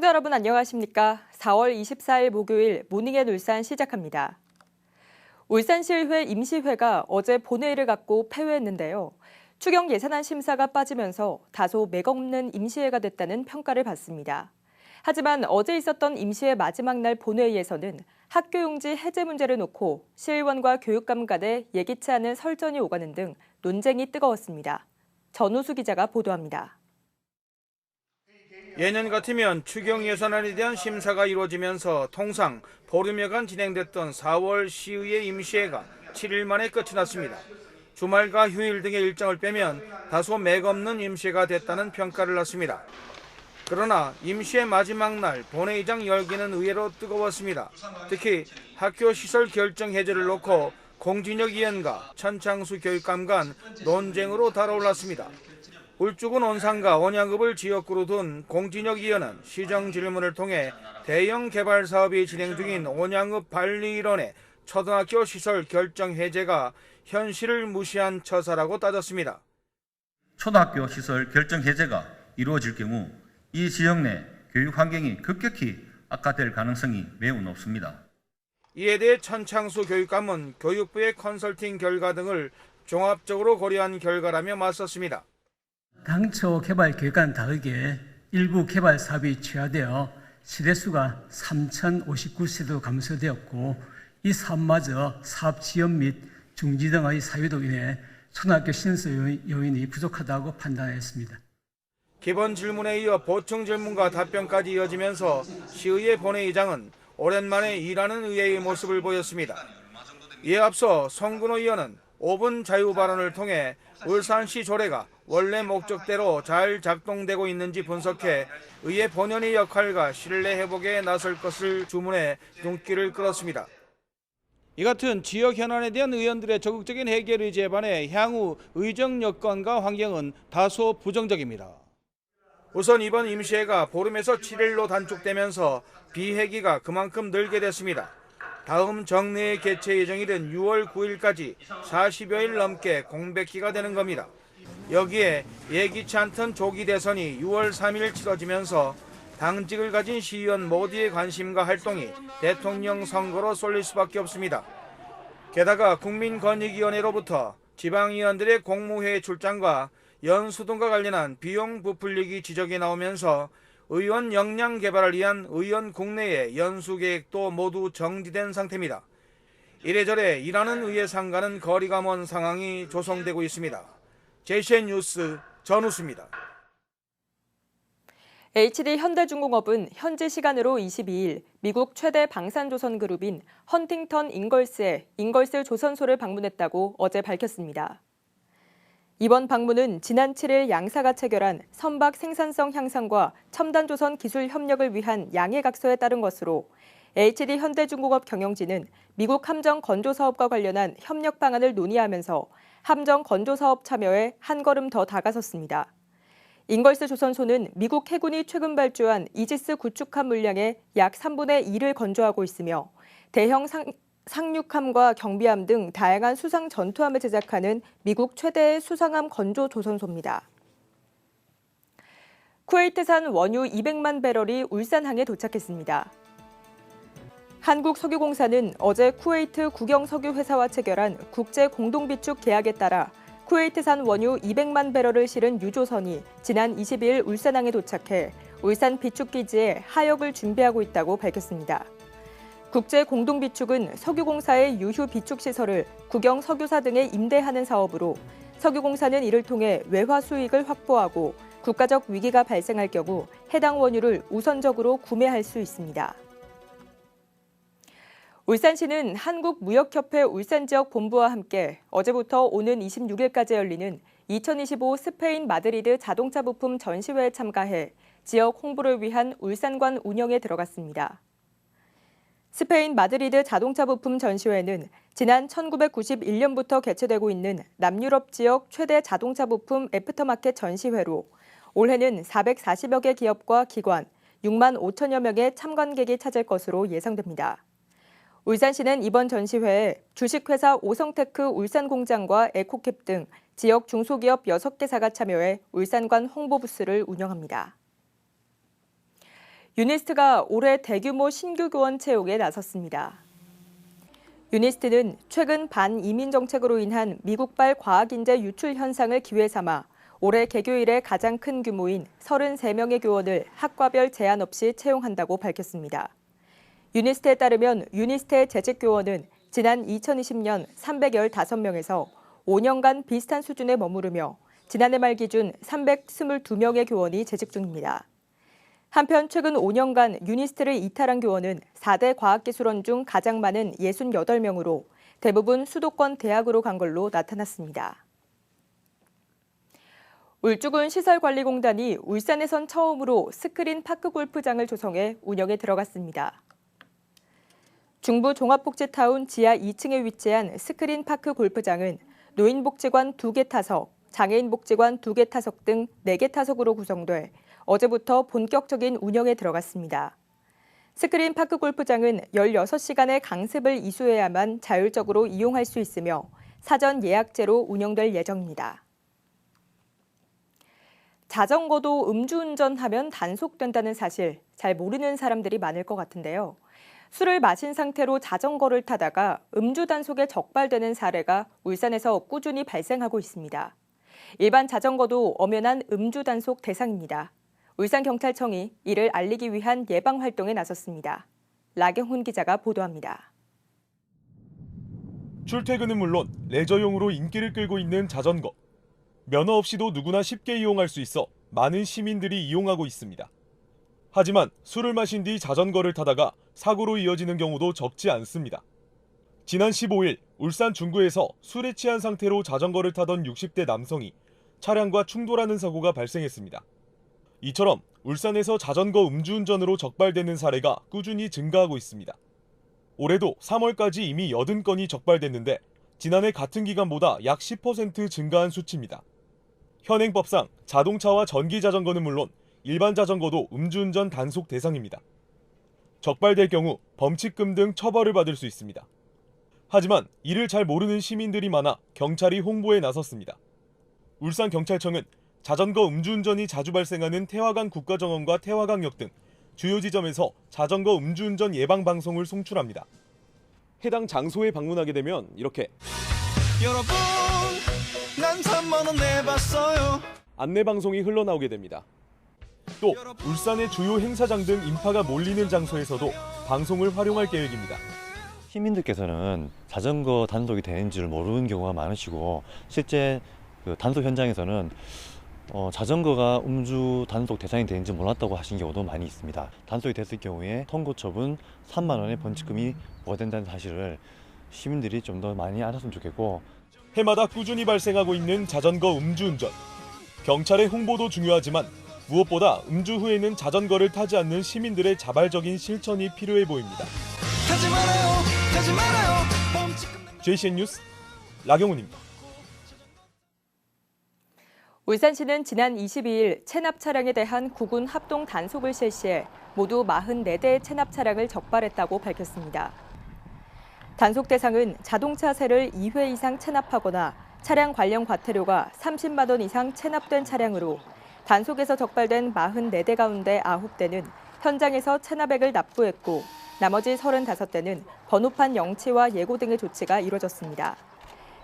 시청자 여러분 안녕하십니까? 4월 24일 목요일 모닝의 울산 시작합니다. 울산시의회 임시회가 어제 본회의를 갖고 폐회했는데요. 추경 예산안 심사가 빠지면서 다소 맥없는 임시회가 됐다는 평가를 받습니다. 하지만 어제 있었던 임시회 마지막 날 본회의에서는 학교용지 해제 문제를 놓고 시의원과 교육감 간에 예기치 않은 설전이 오가는 등 논쟁이 뜨거웠습니다. 전우수 기자가 보도합니다. 예년 같으면 추경 예산안에 대한 심사가 이루어지면서 통상 보름여간 진행됐던 4월 시의회 임시회가 7일 만에 끝이 났습니다. 주말과 휴일 등의 일정을 빼면 다소 맥없는 임시회가 됐다는 평가를 났습니다. 그러나 임시회 마지막 날 본회의장 열기는 의외로 뜨거웠습니다. 특히 학교 시설 결정 해제를 놓고 공진혁 의원과 천창수 교육감 간 논쟁으로 달아올랐습니다. 울주군 온산과 원양읍을 지역구로 둔 공진혁 의원은 시정 질문을 통해 대형 개발 사업이 진행 중인 온양읍 발리 일원의 초등학교 시설 결정 해제가 현실을 무시한 처사라고 따졌습니다. 초등학교 시설 결정 해제가 이루어질 경우 이 지역 내 교육 환경이 급격히 악화될 가능성이 매우 높습니다. 이에 대해 천창수 교육감은 교육부의 컨설팅 결과 등을 종합적으로 고려한 결과라며 맞섰습니다. 당초 개발 계획과는 다르게 일부 개발 사업이 취하되어 시대수가 3,059세대로 감소되었고 이 사업마저 사업 지연 및 중지 등의 사유로 인해 초등학교 신설 요인이 부족하다고 판단했습니다. 기본 질문에 이어 보충 질문과 답변까지 이어지면서 시의회 본회의장은 오랜만에 일하는 의회의 모습을 보였습니다. 이에 앞서 송근호 의원은 5분 자유 발언을 통해 울산시 조례가 원래 목적대로 잘 작동되고 있는지 분석해 의회 본연의 역할과 신뢰 회복에 나설 것을 주문해 눈길을 끌었습니다. 이 같은 지역 현안에 대한 의원들의 적극적인 해결 의지에 반해 향후 의정 여건과 환경은 다소 부정적입니다. 우선 이번 임시회가 보름에서 7일로 단축되면서 비회기가 그만큼 늘게 됐습니다. 다음 정례 개최 예정일은 6월 9일까지 40여일 넘게 공백기가 되는 겁니다. 여기에 예기치 않던 조기 대선이 6월 3일 치러지면서 당직을 가진 시의원 모두의 관심과 활동이 대통령 선거로 쏠릴 수밖에 없습니다. 게다가 국민권익위원회로부터 지방의원들의 공무회의 출장과 연수 등과 관련한 비용 부풀리기 지적이 나오면서 의원 역량 개발을 위한 의원 국내의 연수 계획도 모두 정지된 상태입니다. 이래저래 일하는 의회 상가는 거리가 먼 상황이 조성되고 있습니다. 제시엔 뉴스 전우수입니다. HD 현대중공업은 현지 시간으로 22일 미국 최대 방산조선 그룹인 헌팅턴 잉걸스의 잉걸스 조선소를 방문했다고 어제 밝혔습니다. 이번 방문은 지난 7일 양사가 체결한 선박 생산성 향상과 첨단조선 기술 협력을 위한 양해각서에 따른 것으로 HD 현대중공업 경영진은 미국 함정 건조 사업과 관련한 협력 방안을 논의하면서 함정 건조 사업 참여에 한 걸음 더 다가섰습니다. 잉걸스 조선소는 미국 해군이 최근 발주한 이지스 구축함 물량의 약 3분의 1을 건조하고 있으며 대형 상, 상륙함과 경비함 등 다양한 수상 전투함을 제작하는 미국 최대의 수상함 건조 조선소입니다. 쿠웨이트산 원유 200만 배럴이 울산항에 도착했습니다. 한국석유공사는 어제 쿠웨이트 국영석유회사와 체결한 국제 공동비축 계약에 따라 쿠웨이트산 원유 200만 배럴을 실은 유조선이 지난 22일 울산항에 도착해 울산 비축기지에 하역을 준비하고 있다고 밝혔습니다. 국제 공동비축은 석유공사의 유휴 비축 시설을 국영 석유사 등에 임대하는 사업으로 석유공사는 이를 통해 외화 수익을 확보하고 국가적 위기가 발생할 경우 해당 원유를 우선적으로 구매할 수 있습니다. 울산시는 한국무역협회 울산지역 본부와 함께 어제부터 오는 26일까지 열리는 2025 스페인 마드리드 자동차 부품 전시회에 참가해 지역 홍보를 위한 울산관 운영에 들어갔습니다. 스페인 마드리드 자동차 부품 전시회는 지난 1991년부터 개최되고 있는 남유럽 지역 최대 자동차 부품 애프터마켓 전시회로 올해는 440여 개 기업과 기관, 6만 5천여 명의 참관객이 찾을 것으로 예상됩니다. 울산시는 이번 전시회에 주식회사 오성테크 울산공장과 에코캡 등 지역 중소기업 6개사가 참여해 울산관 홍보부스를 운영합니다. 유니스트가 올해 대규모 신규 교원 채용에 나섰습니다. 유니스트는 최근 반이민 정책으로 인한 미국발 과학인재 유출 현상을 기회 삼아 올해 개교 이래 가장 큰 규모인 33명의 교원을 학과별 제한 없이 채용한다고 밝혔습니다. 유니스트에 따르면 유니스트의 재직 교원은 지난 2020년 315명에서 5년간 비슷한 수준에 머무르며 지난해 말 기준 322명의 교원이 재직 중입니다. 한편 최근 5년간 유니스트를 이탈한 교원은 4대 과학기술원 중 가장 많은 68명으로 대부분 수도권 대학으로 간 걸로 나타났습니다. 울주군 시설관리공단이 울산에선 처음으로 스크린 파크 골프장을 조성해 운영에 들어갔습니다. 중부 종합복지타운 지하 2층에 위치한 스크린 파크 골프장은 노인복지관 2개 타석, 장애인복지관 2개 타석 등 4개 타석으로 구성돼 어제부터 본격적인 운영에 들어갔습니다. 스크린 파크 골프장은 16시간의 강습을 이수해야만 자율적으로 이용할 수 있으며 사전 예약제로 운영될 예정입니다. 자전거도 음주운전하면 단속된다는 사실 잘 모르는 사람들이 많을 것 같은데요. 술을 마신 상태로 자전거를 타다가 음주 단속에 적발되는 사례가 울산에서 꾸준히 발생하고 있습니다. 일반 자전거도 엄연한 음주 단속 대상입니다. 울산경찰청이 이를 알리기 위한 예방 활동에 나섰습니다. 라경훈 기자가 보도합니다. 출퇴근은 물론 레저용으로 인기를 끌고 있는 자전거. 면허 없이도 누구나 쉽게 이용할 수 있어 많은 시민들이 이용하고 있습니다. 하지만 술을 마신 뒤 자전거를 타다가 사고로 이어지는 경우도 적지 않습니다. 지난 15일 울산 중구에서 술에 취한 상태로 자전거를 타던 60대 남성이 차량과 충돌하는 사고가 발생했습니다. 이처럼 울산에서 자전거 음주운전으로 적발되는 사례가 꾸준히 증가하고 있습니다. 올해도 3월까지 이미 80건이 적발됐는데 지난해 같은 기간보다 약 10% 증가한 수치입니다. 현행법상 자동차와 전기 자전거는 물론 일반 자전거도 음주운전 단속 대상입니다. 적발될 경우 범칙금 등 처벌을 받을 수 있습니다. 하지만 이를 잘 모르는 시민들이 많아 경찰이 홍보에 나섰습니다. 울산경찰청은 자전거 음주운전이 자주 발생하는 태화강 국가정원과 태화강역 등 주요 지점에서 자전거 음주운전 예방 방송을 송출합니다. 해당 장소에 방문하게 되면 이렇게 여러분 난 3만 원 내봤어요 안내 방송이 흘러나오게 됩니다. 또 울산의 주요 행사장 등 인파가 몰리는 장소에서도 방송을 활용할 계획입니다. 시민들께서는 자전거 단속이 되는지를 모르는 경우가 많으시고 실제 그 단속 현장에서는 어, 자전거가 음주 단속 대상이 되는지 몰랐다고 하신 경우도 많이 있습니다. 단속이 됐을 경우에 통고 처분 3만 원의 번칙금이 부과된다는 사실을 시민들이 좀 더 많이 알았으면 좋겠고 해마다 꾸준히 발생하고 있는 자전거 음주운전. 경찰의 홍보도 중요하지만 무엇보다 음주 후에는 자전거를 타지 않는 시민들의 자발적인 실천이 필요해 보입니다. 타지 말아요 타지 말아요 범칙금 JCN 뉴스 라경훈입니다. 울산시는 지난 22일 체납 차량에 대한 구군 합동 단속을 실시해 모두 44대의 체납 차량을 적발했다고 밝혔습니다. 단속 대상은 자동차세를 2회 이상 체납하거나 차량 관련 과태료가 30만 원 이상 체납된 차량으로 단속에서 적발된 44대 가운데 9대는 현장에서 체납액을 납부했고 나머지 35대는 번호판 영치와 예고 등의 조치가 이뤄졌습니다.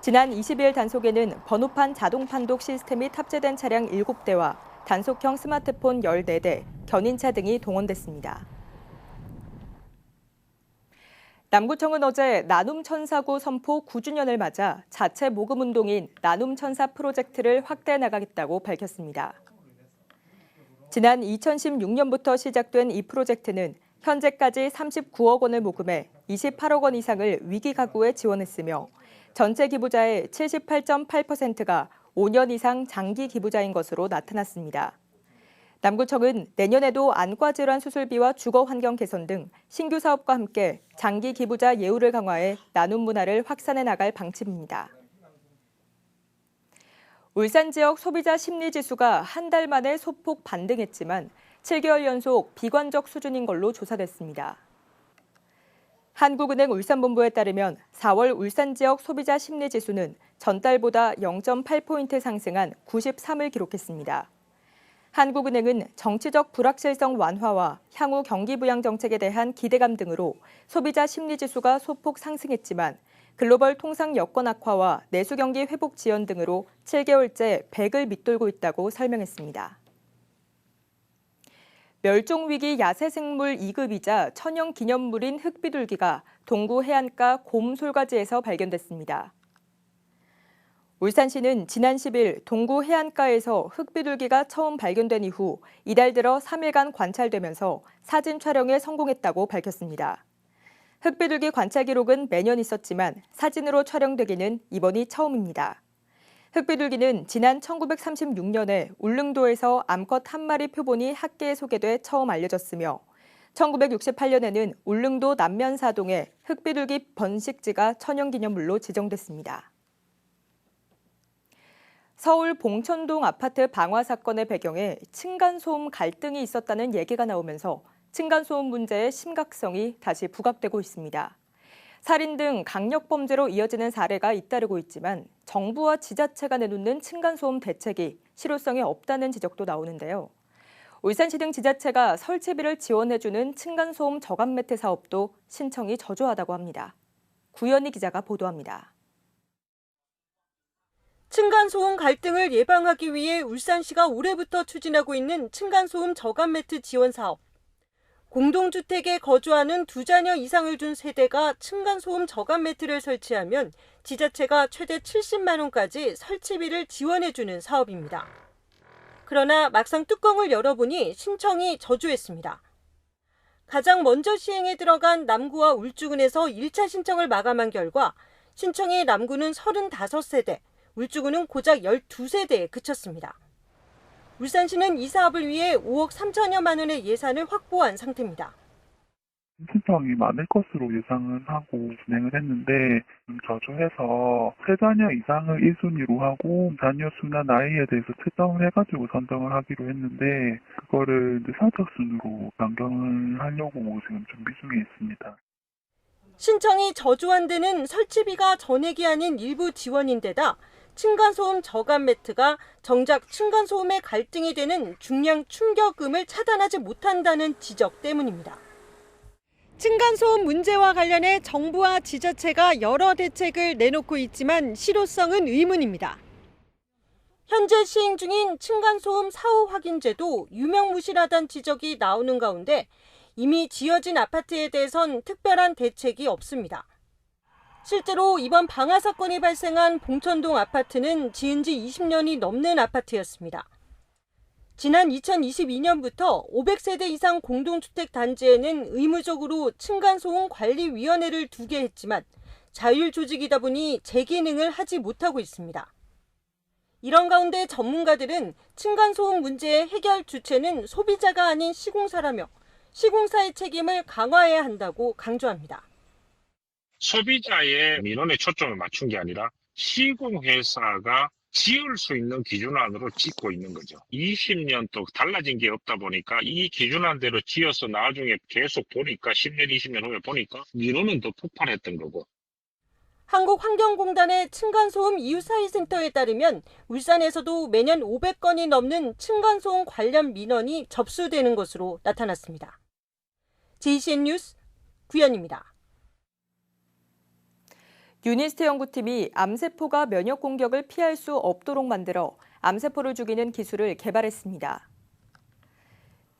지난 20일 단속에는 번호판 자동 판독 시스템이 탑재된 차량 7대와 단속형 스마트폰 14대, 견인차 등이 동원됐습니다. 남구청은 어제 나눔 천사구 선포 9주년을 맞아 자체 모금 운동인 나눔 천사 프로젝트를 확대해 나가겠다고 밝혔습니다. 지난 2016년부터 시작된 이 프로젝트는 현재까지 39억 원을 모금해 28억 원 이상을 위기 가구에 지원했으며 전체 기부자의 78.8%가 5년 이상 장기 기부자인 것으로 나타났습니다. 남구청은 내년에도 안과 질환 수술비와 주거 환경 개선 등 신규 사업과 함께 장기 기부자 예우를 강화해 나눔 문화를 확산해 나갈 방침입니다. 울산 지역 소비자 심리 지수가 한 달 만에 소폭 반등했지만 7개월 연속 비관적 수준인 걸로 조사됐습니다. 한국은행 울산본부에 따르면 4월 울산 지역 소비자 심리 지수는 전달보다 0.8포인트 상승한 93을 기록했습니다. 한국은행은 정치적 불확실성 완화와 향후 경기 부양 정책에 대한 기대감 등으로 소비자 심리 지수가 소폭 상승했지만 글로벌 통상 여건 악화와 내수 경기 회복 지연 등으로 7개월째 100을 밑돌고 있다고 설명했습니다. 멸종위기 야생생물 2급이자 천연 기념물인 흑비둘기가 동구 해안가 곰솔가지에서 발견됐습니다. 울산시는 지난 10일 동구 해안가에서 흑비둘기가 처음 발견된 이후 이달 들어 3일간 관찰되면서 사진 촬영에 성공했다고 밝혔습니다. 흑비둘기 관찰 기록은 매년 있었지만 사진으로 촬영되기는 이번이 처음입니다. 흑비둘기는 지난 1936년에 울릉도에서 암컷 한 마리 표본이 학계에 소개돼 처음 알려졌으며 1968년에는 울릉도 남면사동에 흑비둘기 번식지가 천연기념물로 지정됐습니다. 서울 봉천동 아파트 방화 사건의 배경에 층간소음 갈등이 있었다는 얘기가 나오면서 층간소음 문제의 심각성이 다시 부각되고 있습니다. 살인 등 강력 범죄로 이어지는 사례가 잇따르고 있지만 정부와 지자체가 내놓는 층간소음 대책이 실효성이 없다는 지적도 나오는데요. 울산시 등 지자체가 설치비를 지원해주는 층간소음 저감 매트 사업도 신청이 저조하다고 합니다. 구현희 기자가 보도합니다. 층간소음 갈등을 예방하기 위해 울산시가 올해부터 추진하고 있는 층간소음 저감 매트 지원 사업. 공동주택에 거주하는 두 자녀 이상을 둔 세대가 층간소음 저감 매트를 설치하면 지자체가 최대 70만 원까지 설치비를 지원해주는 사업입니다. 그러나 막상 뚜껑을 열어보니 신청이 저조했습니다. 가장 먼저 시행에 들어간 남구와 울주군에서 1차 신청을 마감한 결과 신청이 남구는 35세대, 울주군은 고작 12세대에 그쳤습니다. 울산시는 이 사업을 위해 5억 3천여만 원의 예산을 확보한 상태입니다. 신청이 많을 것으로 예상을 하고 진행을 했는데 좀 저조해서 세 자녀 이상을 1순위로 하고 자녀 수나 나이에 대해서 채점을 해가지고 선정을 하기로 했는데 그거를 이제 선착순으로 변경을 하려고 지금 준비 중에 있습니다. 신청이 저조한 데는 설치비가 전액이 아닌 일부 지원인데다 층간소음 저감 매트가 정작 층간소음의 갈등이 되는 중량 충격음을 차단하지 못한다는 지적 때문입니다. 층간소음 문제와 관련해 정부와 지자체가 여러 대책을 내놓고 있지만 실효성은 의문입니다. 현재 시행 중인 층간소음 사후 확인제도 유명무실하다는 지적이 나오는 가운데 이미 지어진 아파트에 대해선 특별한 대책이 없습니다. 실제로 이번 방화 사건이 발생한 봉천동 아파트는 지은 지 20년이 넘는 아파트였습니다. 지난 2022년부터 500세대 이상 공동주택 단지에는 의무적으로 층간소음 관리위원회를 두게 했지만 자율 조직이다 보니 제 기능을 하지 못하고 있습니다. 이런 가운데 전문가들은 층간소음 문제의 해결 주체는 소비자가 아닌 시공사라며 시공사의 책임을 강화해야 한다고 강조합니다. 소비자의 민원에 초점을 맞춘 게 아니라 시공회사가 지을 수 있는 기준안으로 짓고 있는 거죠. 20년 또 달라진 게 없다 보니까 이 기준안대로 지어서 나중에 계속 보니까 10년, 20년 후에 보니까 민원은 더 폭발했던 거고. 한국환경공단의 층간소음 이웃사회센터에 따르면 울산에서도 매년 500건이 넘는 층간소음 관련 민원이 접수되는 것으로 나타났습니다. JCN 뉴스 구현입니다. 유니스트 연구팀이 암세포가 면역 공격을 피할 수 없도록 만들어 암세포를 죽이는 기술을 개발했습니다.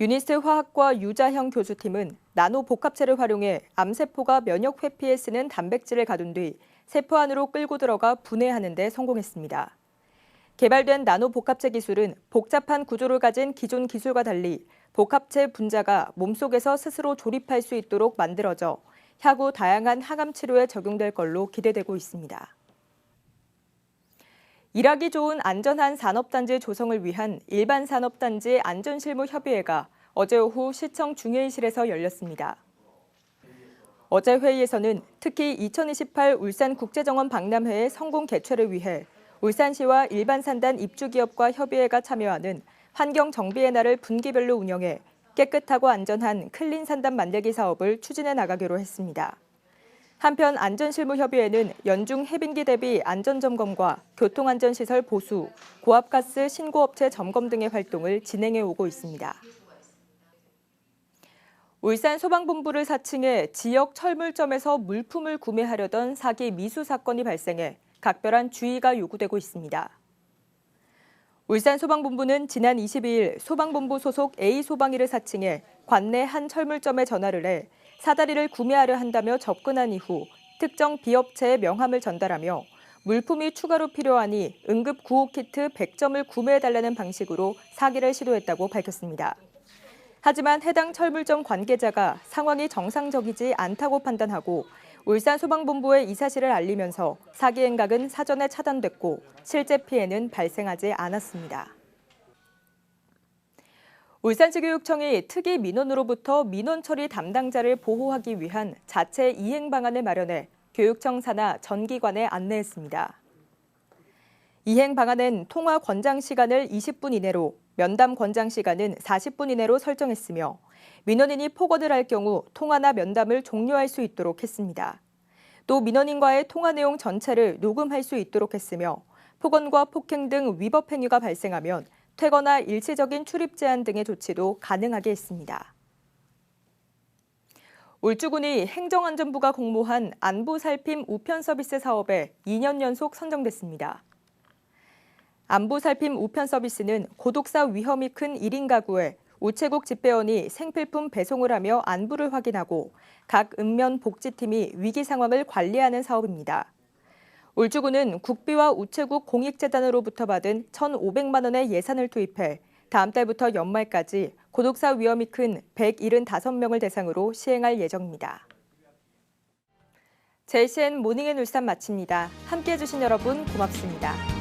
유니스트 화학과 유자형 교수팀은 나노 복합체를 활용해 암세포가 면역 회피에 쓰는 단백질을 가둔 뒤 세포 안으로 끌고 들어가 분해하는 데 성공했습니다. 개발된 나노 복합체 기술은 복잡한 구조를 가진 기존 기술과 달리 복합체 분자가 몸속에서 스스로 조립할 수 있도록 만들어져 향후 다양한 항암 치료에 적용될 걸로 기대되고 있습니다. 일하기 좋은 안전한 산업단지 조성을 위한 일반 산업단지 안전실무 협의회가 어제 오후 시청 중회의실에서 열렸습니다. 어제 회의에서는 특히 2028 울산국제정원 박람회의 성공 개최를 위해 울산시와 일반 산단 입주기업과 협의회가 참여하는 환경정비의 날을 분기별로 운영해 깨끗하고 안전한 클린 산단 만들기 사업을 추진해 나가기로 했습니다. 한편 안전실무협의회는 연중 해빙기 대비 안전점검과 교통안전시설 보수, 고압가스 신고업체 점검 등의 활동을 진행해 오고 있습니다. 울산 소방본부를 사칭해 지역 철물점에서 물품을 구매하려던 사기 미수 사건이 발생해 각별한 주의가 요구되고 있습니다. 울산 소방본부는 지난 22일 소방본부 소속 A소방이를 사칭해 관내 한 철물점에 전화를 해 사다리를 구매하려 한다며 접근한 이후 특정 비업체의 명함을 전달하며 물품이 추가로 필요하니 응급 구호 키트 100점을 구매해달라는 방식으로 사기를 시도했다고 밝혔습니다. 하지만 해당 철물점 관계자가 상황이 정상적이지 않다고 판단하고 울산 소방본부에 이 사실을 알리면서 사기 행각은 사전에 차단됐고 실제 피해는 발생하지 않았습니다. 울산시교육청이 특이 민원으로부터 민원 처리 담당자를 보호하기 위한 자체 이행 방안을 마련해 교육청 산하 전 기관에 안내했습니다. 이행 방안은 통화 권장 시간을 20분 이내로 면담 권장 시간은 40분 이내로 설정했으며 민원인이 폭언을 할 경우 통화나 면담을 종료할 수 있도록 했습니다. 또 민원인과의 통화 내용 전체를 녹음할 수 있도록 했으며 폭언과 폭행 등 위법 행위가 발생하면 퇴거나 일시적인 출입 제한 등의 조치도 가능하게 했습니다. 울주군이 행정안전부가 공모한 안부 살핌 우편 서비스 사업에 2년 연속 선정됐습니다. 안부 살핌 우편 서비스는 고독사 위험이 큰 1인 가구에 우체국 집배원이 생필품 배송을 하며 안부를 확인하고 각 읍면 복지팀이 위기 상황을 관리하는 사업입니다. 울주군은 국비와 우체국 공익재단으로부터 받은 1,500만 원의 예산을 투입해 다음 달부터 연말까지 고독사 위험이 큰 175명을 대상으로 시행할 예정입니다. JCN 모닝앤 울산 마칩니다. 함께해 주신 여러분 고맙습니다.